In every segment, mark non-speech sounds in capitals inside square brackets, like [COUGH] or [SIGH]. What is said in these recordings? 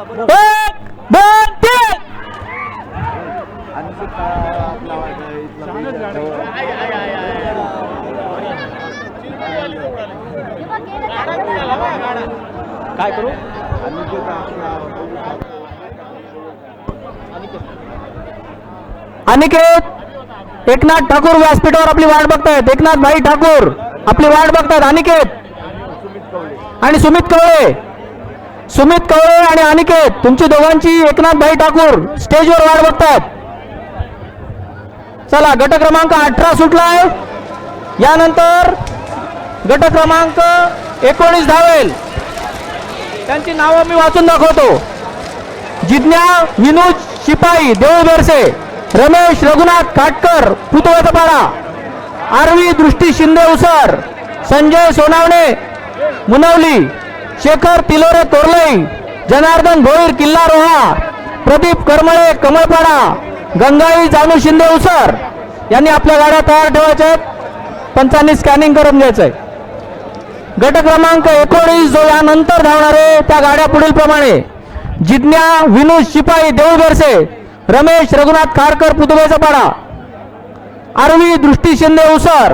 एक दोन तीन काय करू? अनिकेत एकनाथ ठाकूर व्यासपीठावर आपली वाट बघतायत. एकनाथ भाई ठाकूर आपली वाट बघतायत. अनिकेत आणि सुमित कवळे. सुमित कवळे आणि अनिकेत तुमची दोघांची एकनाथ भाई ठाकूर स्टेजवर वाट बघतायत. चला गट क्रमांक अठरा सुटलाय. यानंतर गट क्रमांक एकोणीस धावेल. त्यांची नावं मी वाचून दाखवतो. जिज्ञा विनोद शिपाई देऊ बेरसे रमेश रघुनाथ काटकर पुतवतपाडा आरवी दृष्टी शिंदे उसर संजय सोनावणे मुनवली शेखर तिलोरे तोरलई जनार्दन भोईर किल्ला रोहा प्रदीप करमळे कमळपाडा गंगाई जानू शिंदे उसर यांनी आपल्या गाड्या तयार ठेवायच्या आहेत. पंचांनी स्कॅनिंग करून घ्यायचंय. गट क्रमांक एकोणीस जो यानंतर धावणारे त्या गाड्या पुढील प्रमाणे. जिज्ञा विनोद शिपाई देऊळ रमेश रघुनाथ खारकर पुतुबेचा पाडा. आरवी दृष्टी शिंदे उसर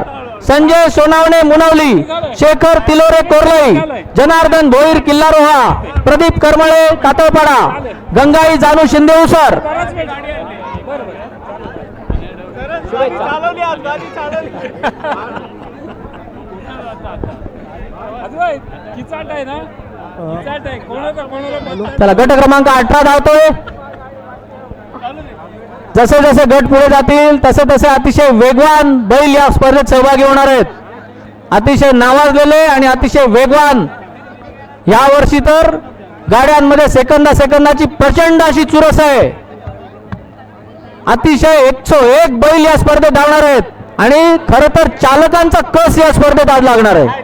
संजय सोनावणे मुनवली शेखर तिलोरे कोरलई जनार्दन भोईर किल्ला रोहा प्रदीप करमळे कातळपाडा गंगाई जानू शिंदे उसर. [LAUGHS] किचाट आहे ना? किचाट आहे. कोणाचा कोणाला पत्ता चला गट क्रमांक अठरा धावतोय. जसे जसे गट पुढे जातील तसे तसे अतिशय वेगवान बैल या स्पर्धेत सहभागी होणार आहेत. अतिशय नावाजलेले आणि अतिशय वेगवान या वर्षी तर गाड्यांमध्ये सेकंदा सेकंदाची प्रचंड अशी चुरस आहे. अतिशय एकशो एक बैल या स्पर्धेत धावणार आहेत. आणि खर तर चालकांचा कस या स्पर्धेत आज लागणार आहे.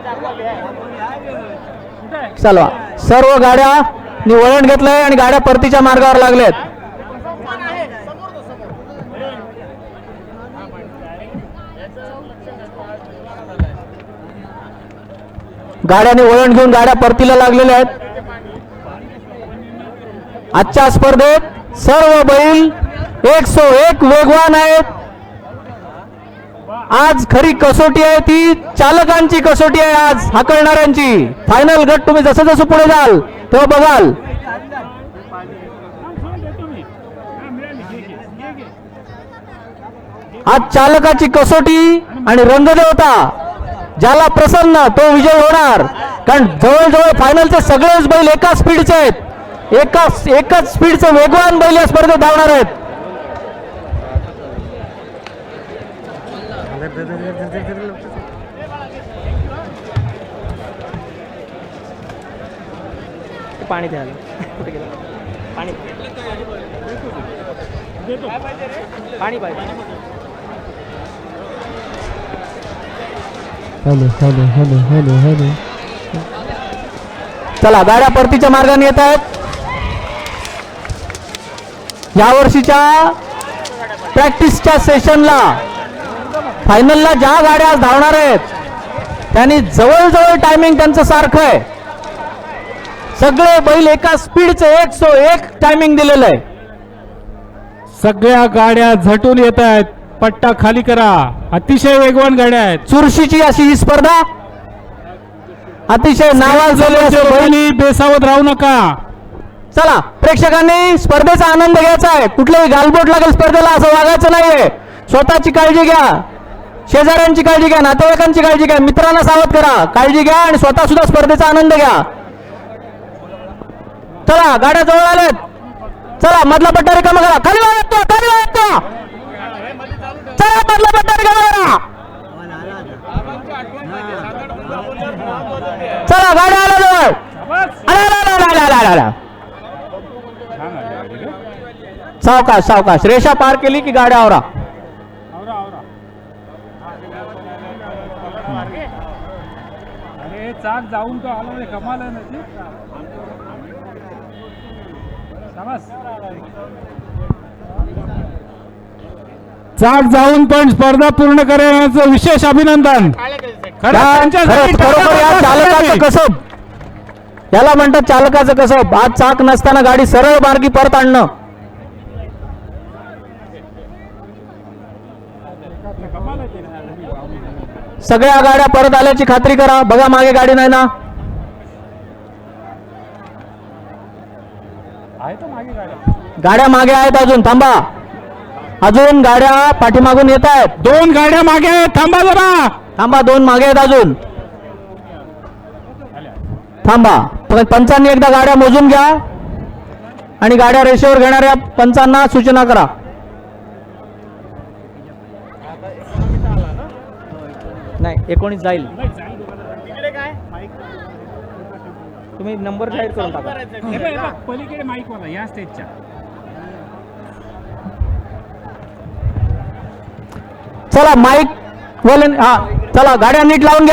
चला सर्व गाड्या वळण घेतलंय आणि गाड्या परतीच्या मार्गावर लागल्यात गाड्याने वळण घेऊन गाड्या परतीला लागलेल्या आहेत. आजच्या स्पर्धेत सर्व बैल एक सो एक वेगवान आहेत. आज खरी कसोटी आहे ती चालकांची कसोटी आहे आज हाकलणाऱ्यांची. फायनल गट तुम्ही जसं जसं पुढे जाल तेव्हा बघाल. आज चालकाची कसोटी आणि रंगदेवता ज्याला प्रसन्न तो विजय होणार. कारण जवळजवळ फायनलचे सगळेच बैल एका स्पीडचे आहेत. एका एकाच स्पीडचे वेगवान बैल या स्पर्धेत धावणार आहेत. पाणी द्यायला पाणी. पाणी पाहिजे. Hello hello hello hello hello. चला गाड्या परतीच्या मार्गाने येत आहेत. या वर्षीच्या प्रॅक्टिसच्या सेशनला फायनलला ज्या गाड्या आज धावणार आहेत त्यांनी जवळजवळ टायमिंग त्यांचं सारखं आहे. सगळे बैल एका स्पीडचे एक सो एक टायमिंग दिलेलं आहे. सगळ्या गाड्या झटून येत आहेत. पट्टा खाली करा. अतिशय वेगवान गाड्या आहेत. चुरशीची अशी ही स्पर्धा? अतिशय नावाजलेले बेसावत राहू नका. चला प्रेक्षकांनी स्पर्धेचा आनंद घ्यायचा आहे. कुठलेही गालबोट लागेल स्पर्धेला असं वागायचं नाहीये. स्वतःची काळजी घ्या. शेजाऱ्यांची काळजी घ्या नातेवाईकांची काळजी घ्या मित्रांना सावध करा. काळजी घ्या आणि स्वतः सुद्धा स्पर्धेचा आनंद घ्या. चला गाड्या जवळ आल्यात. चला मधला पट्टा रिकामा करा. खाली वागतो खाली वागतो मारला मधला पट्टा चला गाडी आला जवळ. आला सावकाश सावकाश. रेषा पार केली की गाड्या आवरा. चाक जाऊन तो आला रे कमाल आहे ना ती. चाक जाऊन पण स्पर्धा पूर्ण करण्याचं विशेष अभिनंदन. चालकाचं कसब. याला म्हणतात चालकाचं कसं आज चाक नसताना गाडी सरळ मार्गी परत आणणं. सगळ्या गाड्या परत आल्याची खात्री करा. बघा मागे गाडी नाही ना. गाड्या मागे आहेत अजून. थांबा. अजून गाड्या पाठीमागून येत आहेत. दोन गाड्या मागे आहेत. थांबा जरा. थांबा दोन मागे आहेत अजून. थांबा. पंचांनी एकदा गाड्या मोजून घ्या आणि गाड्या रेषेवर घेणाऱ्या पंचांना सूचना करा. नाही एकोणीस जाईल. तुम्ही नंबर साईड करून टाका. पलीकडे माईक वाला या स्टेजच्या चला माईक वाले हा चला गाड्या नीट लावून घ्या.